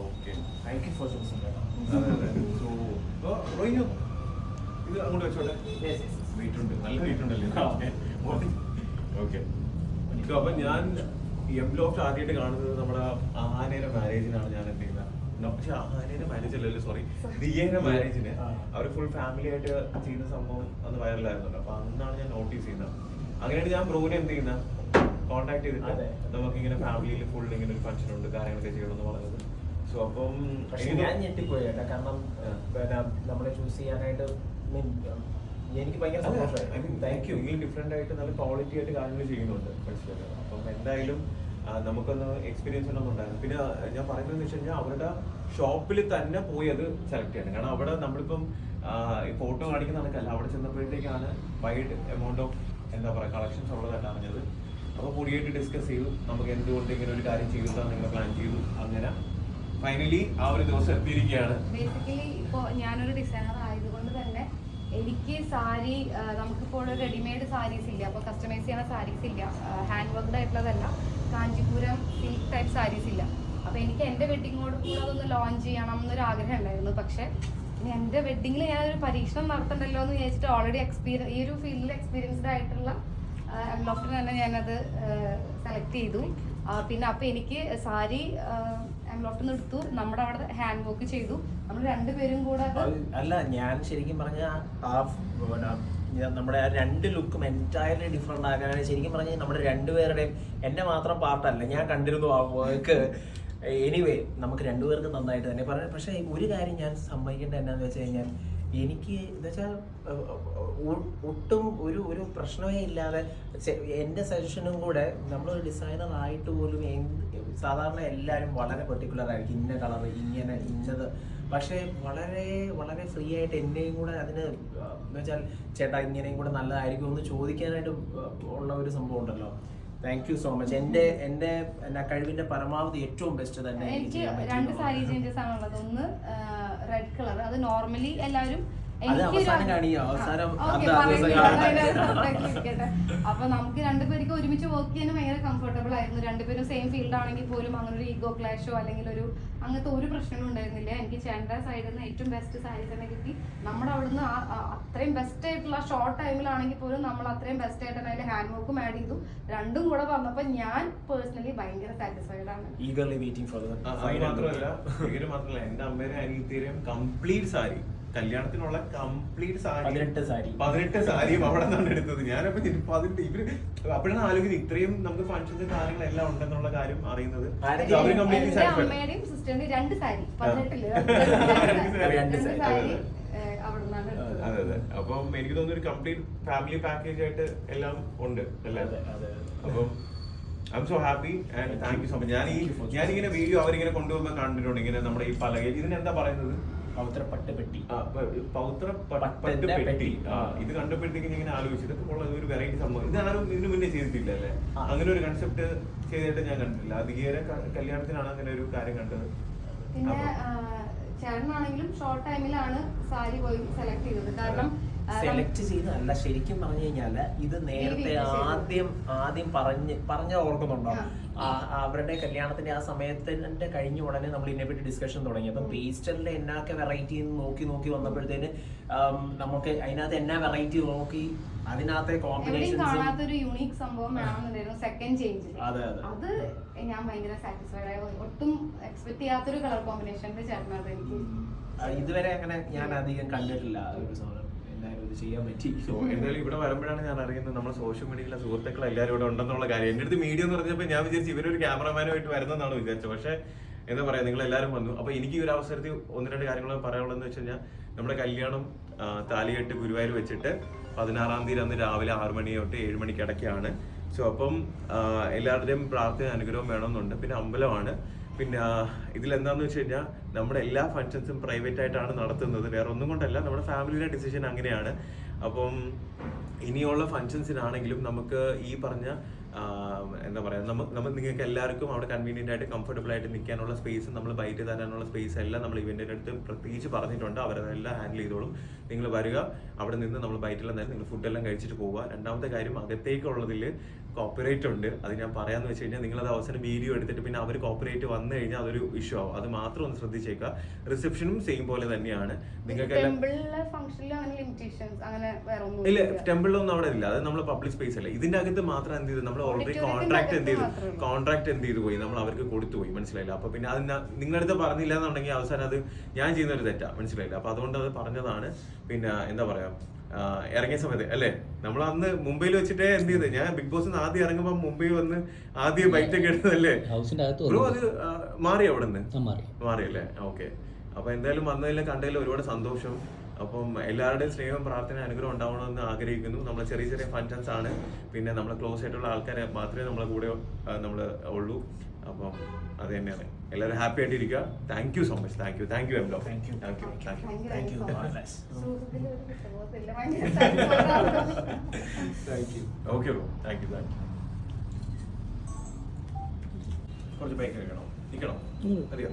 Okay thank you for ചോദിച്ചത് അതെ അതെ സോ റോയിനു ഇത് അങ്ങോട്ട് വെച്ചോട്ടെ? വെയിറ്റ് ഉണ്ട് നല്ല വെയിറ്റ് ഉണ്ടല്ലേ ഓക്കെ അപ്പൊ ഞാൻ എം ലോഫ്റ്റ് ആദ്യമായിട്ട് കാണുന്നത് നമ്മുടെ ആനയുടെ മാരേജിനാണ് ഞാൻ എന്ത് ചെയ്യുന്നത്? പക്ഷെ ആനയുടെ മാരേജ് അല്ലല്ലോ സോറി ദിയേന്റെ മാരേജിന് ആ. അവർ ഫുൾ ഫാമിലി ആയിട്ട് ചെയ്യുന്ന സംഭവം അന്ന് വൈറലായിരുന്നല്ലോ അപ്പൊ അന്നാണ് ഞാൻ നോട്ടീസ് ചെയ്യുന്നത്. അങ്ങനെയാണ് ഞാൻ ബ്രോനെ എന്ത് ചെയ്യുന്ന? കോൺടാക്ട് ചെയ്തിട്ട് നമുക്ക് ഇങ്ങനെ ഫാമിലിയിൽ ഫുൾ ഇങ്ങനെ ഒരു ഫംഗ്ഷൻ ഉണ്ട് കാര്യങ്ങളൊക്കെ ചെയ്യണമെന്ന് പറഞ്ഞത്. സോ അപ്പം പക്ഷെ ഞാൻ ഞെട്ടിപ്പോയി കേട്ടോ. കാരണം നമ്മളെ ചൂസ് ചെയ്യാനായിട്ട് എനിക്ക് ഭയങ്കര സന്തോഷമായി. താങ്ക് യു നിങ്ങൾ ഡിഫറെന്റ് ആയിട്ട് നല്ല ക്വാളിറ്റി ആയിട്ട് കാര്യങ്ങൾ ചെയ്യുന്നുണ്ട്. മനസ്സിലാക്കാം അപ്പം എന്തായാലും നമുക്കൊന്ന് എക്സ്പീരിയൻസ് ഒന്നും ഉണ്ടെന്നുണ്ടായിരുന്നു പിന്നെ ഞാൻ പറയുന്നത് വെച്ച് കഴിഞ്ഞാൽ അവരുടെ ഷോപ്പിൽ തന്നെ പോയി അത് സെലക്ട് ചെയ്യണം. കാരണം അവിടെ നമ്മളിപ്പം ഫോട്ടോ കാണിക്കുന്ന കണക്കല്ല. അവിടെ ചെന്നപ്പോഴത്തേക്കാണ് വൈഡ് എമൗണ്ട് ഓഫ് എന്താ പറയുക കളക്ഷൻസ് ഉള്ളതല്ല അറിഞ്ഞത്. അപ്പോൾ കൂടിയായിട്ട് ഡിസ്കസ് ചെയ്തു. നമുക്ക് എന്തുകൊണ്ട് ഇങ്ങനെ ഒരു കാര്യം ചെയ്തു നിങ്ങൾ പ്ലാൻ ചെയ്തു. അങ്ങനെ ഫൈനലി ആ ഒരു ദിവസം എത്തിയിരിക്കുകയാണ്. ബേസിക്കലി ഇപ്പോൾ ഞാനൊരു ഡിസൈനർ ആയതുകൊണ്ട് തന്നെ എനിക്ക് സാരി നമുക്കിപ്പോൾ റെഡിമെയ്ഡ് സാരീസ് ഇല്ല. അപ്പോൾ കസ്റ്റമൈസ് ചെയ്യുന്ന സാരീസ് ഇല്ല. ഹാൻഡ് വർക്ക്ഡ് ആയിട്ടുള്ളതല്ല. കാഞ്ചിപുരം സിൽക്ക് ടൈപ്പ് സാരീസ് ഇല്ല. അപ്പോൾ എനിക്ക് എന്റെ വെഡിങ്ങോട് കൂടെ അതൊന്ന് ലോഞ്ച് ചെയ്യണം എന്നൊരു ആഗ്രഹം ഉണ്ടായിരുന്നു. പക്ഷേ എന്റെ എന്റെ വെഡിങ്ങിൽ ഞാനൊരു പരീക്ഷണം നടത്തണ്ടല്ലോ എന്ന് വിചാരിച്ചിട്ട് ഓൾറെഡി എക്സ്പീരിയൻ ഈ ഒരു ഫീൽഡിൽ എക്സ്പീരിയൻസ്ഡ് ആയിട്ടുള്ള എംലോഫ്റ്റിന് തന്നെ ഞാനത് സെലക്ട് ചെയ്തു. പിന്നെ അപ്പോൾ എനിക്ക് സാരി എടുത്തു. നമ്മുടെ അവിടെ ഹാൻഡ് വർക്ക് ചെയ്തു. നമ്മൾ രണ്ടുപേരും കൂടെ അല്ല ഞാൻ ശരിക്കും പറഞ്ഞ നമ്മുടെ ആ രണ്ട് ലുക്കും എന്റയർലി ഡിഫറെന്റ് ആക്കാനാണ് ശരിക്കും പറഞ്ഞാൽ നമ്മുടെ രണ്ടുപേരുടെയും എന്റെ മാത്രം പാർട്ടല്ല ഞാൻ കണ്ടിരുന്നു ആ വർക്ക് എനിവേ നമുക്ക് രണ്ടുപേർക്കും നന്നായിട്ട് തന്നെ പറയാം. പക്ഷേ ഒരു കാര്യം ഞാൻ സമ്മതിക്കേണ്ട എന്നാന്ന് വെച്ച് കഴിഞ്ഞാൽ എനിക്ക് എന്ന് വെച്ചാൽ ഒട്ടും ഒരു ഒരു പ്രശ്നമേ ഇല്ലാതെ എന്റെ സജഷനും കൂടെ നമ്മളൊരു ഡിസൈനർ ആയിട്ട് പോലും സാധാരണ എല്ലാവരും വളരെ പെർട്ടിക്കുലർ ആയിരിക്കും. ഇന്ന കളർ ഇങ്ങനെ ഇന്നത്. പക്ഷേ വളരെ വളരെ ഫ്രീ ആയിട്ട് എന്നെയും കൂടെ അതിന് എന്ന് വെച്ചാൽ ചേട്ടാ ഇങ്ങനെയും കൂടെ നല്ലതായിരിക്കും എന്ന് ചോദിക്കാനായിട്ട് ഉള്ള ഒരു സംഭവം ഉണ്ടല്ലോ. താങ്ക് യു സോ മച്ച് എന്റെ എന്റെ കഴിവിന്റെ പരമാവധി ഏറ്റവും ബെസ്റ്റ് തന്നെ എനിക്ക് രണ്ട് സാരി ചേഞ്ചസ് ആണുള്ളത്. ഒന്ന് റെഡ് കളർ അത് നോർമലി എല്ലാവരും അപ്പൊ നമുക്ക് രണ്ടുപേർക്ക് ഒരുമിച്ച് വർക്ക് ചെയ്യാൻ ഭയങ്കര കംഫർട്ടബിൾ ആയിരുന്നു. രണ്ടുപേരും സെയിം ഫീൽഡ് ആണെങ്കിൽ പോലും അങ്ങനെ ഒരു ഈഗോ ക്ലാഷോ അല്ലെങ്കിൽ ഒരു അങ്ങനത്തെ ഒരു പ്രശ്നങ്ങളും ഉണ്ടായിരുന്നില്ല. എനിക്ക് ചേണ്ട സൈഡിൽ നിന്ന് ഏറ്റവും ബെസ്റ്റ് സാരി തന്നെ കിട്ടി. നമ്മുടെ അവിടുന്ന് അത്രയും ബെസ്റ്റ് ആയിട്ടുള്ള ഷോർട്ട് ടൈമിലാണെങ്കിൽ പോലും നമ്മൾ അത്രയും ബെസ്റ്റ് ആയിട്ട് അതിൽ ഹാൻഡ് വർക്കും ആഡ് ചെയ്തു. രണ്ടും കൂടെ വന്നപ്പോൾ ഞാൻ പേഴ്സണലി ഭയങ്കര സാറ്റിസ്ഫൈഡ് ആണ്. ഈഗർലി വെയിറ്റിംഗ് ഫോർ മാത്രമല്ല ഇവർ മാത്രമല്ല എന്റെ അമ്മേനെ അനിയത്തിയും കംപ്ലീറ്റ് സാരി. കല്യാണത്തിനുള്ള കംപ്ലീറ്റ് സാരി പതിനെട്ട് സാരി. പതിനെട്ട് സാരിയും അവിടെ നിന്നാണ് എടുത്തത്. ഞാനപ്പോ പതിനെട്ട് ഇവർ അപ്പോഴാണ് ആലോചിക്കുന്നത് ഇത്രയും നമുക്ക് ഫംഗ്ഷൻസ് കാര്യങ്ങളെല്ലാം ഉണ്ടെന്നുള്ള കാര്യം അറിയുന്നത്. അവർ അമ്മയുടെയും സിസ്റ്ററിന്റെയും രണ്ട് സാരി. പതിനെട്ടിൽ രണ്ട് രണ്ട് സാരി. അതെ അതെ. അപ്പം എനിക്ക് തോന്നുന്നു ഒരു കംപ്ലീറ്റ് ഫാമിലി പാക്കേജ് ആയിട്ട് എല്ലാം ഉണ്ട് അല്ലേ? അതെ, അതെ, അതെ. അപ്പം I am so happy and thank you so much ഞാൻ ഈ ഞാനിങ്ങനെ വീഡിയോ അവരിങ്ങനെ കൊണ്ടുപോകുമ്പോൾ കണ്ടിട്ടുണ്ട്. ഇങ്ങനെ നമ്മുടെ ഈ പലക ഇതിനെന്താ പറയുന്നത്? പവിത്ര പട്ടുപെട്ടി ആ, പൗത്ര പ- പട്ടിന്റെ പട്ട്. പെട്ടി പെട്ടി. ആ, ഇത് കണ്ടപ്പോഴത്തേക്ക് ഞാൻ ഇങ്ങനെ ആലോചിച്ചു. ഇതൊക്കെ ഒരു വെറൈറ്റി സംഭവം. ഇത് ആരും ഇതിനു മുന്നേ ചെയ്തിട്ടില്ല അല്ലേ? അങ്ങനെ ഒരു കൺസെപ്റ്റ് ചെയ്തിട്ട് ഞാൻ കണ്ടിട്ടില്ല. അധികേറെ കല്യാണത്തിനാണ് അങ്ങനെ ഒരു കാര്യം കണ്ടത്. പിന്നെ ചേട്ടനാണെങ്കിലും ഷോർട്ട് ടൈമിലാണ് സാരി പോയി സെലക്ട് ചെയ്തത്. കാരണം സെലക്ട് ചെയ്തതല്ല ശരിക്കും പറഞ്ഞു കഴിഞ്ഞാൽ ഇത് നേരത്തെ ആദ്യം ആദ്യം പറഞ്ഞ് പറഞ്ഞ ഓർക്കുന്നുണ്ടോ അവരുടെ കല്യാണത്തിന്റെ ആ സമയത്തിന്റെ കഴിഞ്ഞ ഉടനെ നമ്മൾ ഇതിനെ പറ്റി ഡിസ്കഷൻ തുടങ്ങി. അപ്പം പേസ്റ്റലിന്റെ എന്നൊക്കെ വെറൈറ്റി നോക്കി നോക്കി വന്നപ്പോഴത്തേന് നമുക്ക് അതിനകത്ത് എന്നാ വെറൈറ്റി നോക്കി അതിനകത്തെ കോമ്പിനേഷൻ യൂണീക് സംഭവം വേണമെന്നുണ്ടായിരുന്നു സെക്കൻഡ് ചേഞ്ച് അതെ, ഞാൻ ഭയങ്കര സാറ്റിസ്ഫൈഡ് ആയി. ഒട്ടും എക്സ്പെക്ട് ചെയ്യാത്തൊരു കളർ കോമ്പിനേഷൻ ചേട്ടനത് എനിക്ക് ഇതുവരെ അങ്ങനെ ഞാൻ അധികം കണ്ടിട്ടില്ല ഒരു ഇത് ചെയ്യാൻ പറ്റി. സോ എന്തായാലും ഇവിടെ വരുമ്പോഴാണ് ഞാൻ അറിയുന്നത് നമ്മുടെ സോഷ്യൽ മീഡിയയിലെ സുഹൃത്തുക്കൾ എല്ലാവരും ഇവിടെ ഉണ്ടെന്നുള്ള കാര്യം. എന്റെ അടുത്ത് മീഡിയ എന്ന് പറഞ്ഞപ്പോൾ ഞാൻ വിചാരിച്ചു ഇവരൊരു ക്യാമറമാനുമായിട്ട് വരുന്നതെന്നാണ് വിചാരിച്ചത്. പക്ഷേ എന്താ പറയാ നിങ്ങൾ എല്ലാവരും വന്നു. അപ്പൊ എനിക്ക് ഒരു അവസരത്തിൽ ഒന്ന് രണ്ട് കാര്യങ്ങൾ പറയാനുള്ളതെന്ന് വെച്ച് കഴിഞ്ഞാൽ നമ്മുടെ കല്യാണം താലികെട്ട് ഗുരുവായൂർ വെച്ചിട്ട് പതിനാറാം തീയതി അന്ന് രാവിലെ ആറു മണി തൊട്ട് ഏഴ് മണിക്ക് ഇടയ്ക്കാണ് സോ അപ്പം എല്ലാവരുടെയും പ്രാർത്ഥന അനുഗ്രഹം വേണമെന്നുണ്ട്. പിന്നെ അമ്പലമാണ്. പിന്നെ ഇതിലെന്താന്ന് വെച്ച് കഴിഞ്ഞാൽ നമ്മുടെ എല്ലാ ഫങ്ഷൻസും പ്രൈവറ്റ് ആയിട്ടാണ് നടത്തുന്നത്. വേറെ ഒന്നും കൊണ്ടല്ല നമ്മുടെ ഫാമിലിയുടെ ഡിസിഷൻ അങ്ങനെയാണ്. അപ്പം ഇനിയുള്ള ഫങ്ഷൻസിനാണെങ്കിലും നമുക്ക് ഈ പറഞ്ഞ എന്താ പറയുക നമുക്ക് നമ്മൾ നിങ്ങൾക്ക് എല്ലാവർക്കും അവിടെ കൺവീനിയന്റ് ആയിട്ട് കംഫർട്ടബിൾ ആയിട്ട് നിൽക്കാനുള്ള സ്പേസ് നമ്മൾ ബൈറ്റ് തരാനുള്ള സ്പേസ് എല്ലാം നമ്മൾ ഇവന്റിന്റെ അടുത്ത് പ്രത്യേകിച്ച് പറഞ്ഞിട്ടുണ്ട്. അവരതെല്ലാം ഹാൻഡിൽ ചെയ്തോളും. നിങ്ങൾ വരിക അവിടെ നിന്ന് നമ്മൾ ബൈറ്റെല്ലാം തന്നെ നിങ്ങൾ ഫുഡെല്ലാം കഴിച്ചിട്ട് പോവുക. രണ്ടാമത്തെ കാര്യം അകത്തേക്കുള്ളതിൽ കോപ്പറേറ്റ് ഉണ്ട്. അത് ഞാൻ പറയാമെന്ന് വെച്ച് കഴിഞ്ഞാൽ നിങ്ങളത് അവസാനം വീഡിയോ എടുത്തിട്ട് പിന്നെ അവർ കോപ്പറേറ്റ് വന്നു കഴിഞ്ഞാൽ അതൊരു ഇഷ്യൂ ആവും. അത് മാത്രം ഒന്ന് ശ്രദ്ധിച്ചേക്കുക. റിസപ്ഷനും സെയിം പോലെ തന്നെയാണ്. നിങ്ങൾക്ക് ഇല്ല ടെമ്പിളിലൊന്നും അവിടെ ഇല്ല. അത് നമ്മൾ പബ്ലിക് സ്പേസ് അല്ല. ഇതിന്റെ അകത്ത് മാത്രം എന്ത് ചെയ്തു? നമ്മൾ ഓൾറെഡി കോൺട്രാക്ട് എന്ത് ചെയ്തു? കോൺട്രാക്ട് എന്ത് ചെയ്തു പോയി? നമ്മൾ അവർക്ക് കൊടുത്തു പോയി മനസ്സിലായില്ല? അപ്പൊ പിന്നെ അതിന് നിങ്ങളടുത്ത് പറഞ്ഞില്ല എന്നുണ്ടെങ്കിൽ അവസാനം അത് ഞാൻ ചെയ്യുന്ന ഒരു തെറ്റാ. മനസ്സിലായില്ല? അപ്പൊ അതുകൊണ്ട് അത് പറഞ്ഞതാണ്. പിന്നെ എന്താ പറയാ? ഇറങ്ങിയ സമയത്ത് അല്ലേ? നമ്മൾ അന്ന് മുംബൈയിൽ വെച്ചിട്ടേ എന്ത് ചെയ്ത്? ഞാൻ ബിഗ് ബോസ് ആദ്യം ഇറങ്ങുമ്പോൾ മുംബൈ വന്ന് ആദ്യം ബൈറ്റ് ഒക്കെ എടുത്തതല്ലേ? ബ്രോ അത് മാറി അവിടെ നിന്ന് മാറി. മാറിയല്ലേ ഓക്കെ. അപ്പൊ എന്തായാലും വന്നതിലും കണ്ടതിലും ഒരുപാട് സന്തോഷം. അപ്പം എല്ലാവരുടെയും സ്നേഹം പ്രാർത്ഥന അനുഗ്രഹം ഉണ്ടാവണമെന്ന് ആഗ്രഹിക്കുന്നു. നമ്മൾ ചെറിയ ചെറിയ ഫങ്ഷൻസ് ആണ്. പിന്നെ നമ്മളെ ക്ലോസ് ആയിട്ടുള്ള ആൾക്കാരെ മാത്രമേ നമ്മളെ കൂടെ നമ്മൾ ഉള്ളൂ. അപ്പം അത് തന്നെയാണ്. എല്ലാവരും ഹാപ്പി ആയിട്ട് ഇരിക്കുക thank you so much thank you thank you um Thank you. Thank you thank you കുറ്റബോധമില്ല. ഭയങ്കര thank you okay bro thank you thank you കുറച്ച് ബൈക്ക് കഴിക്കണം നിൽക്കണം അറിയാം.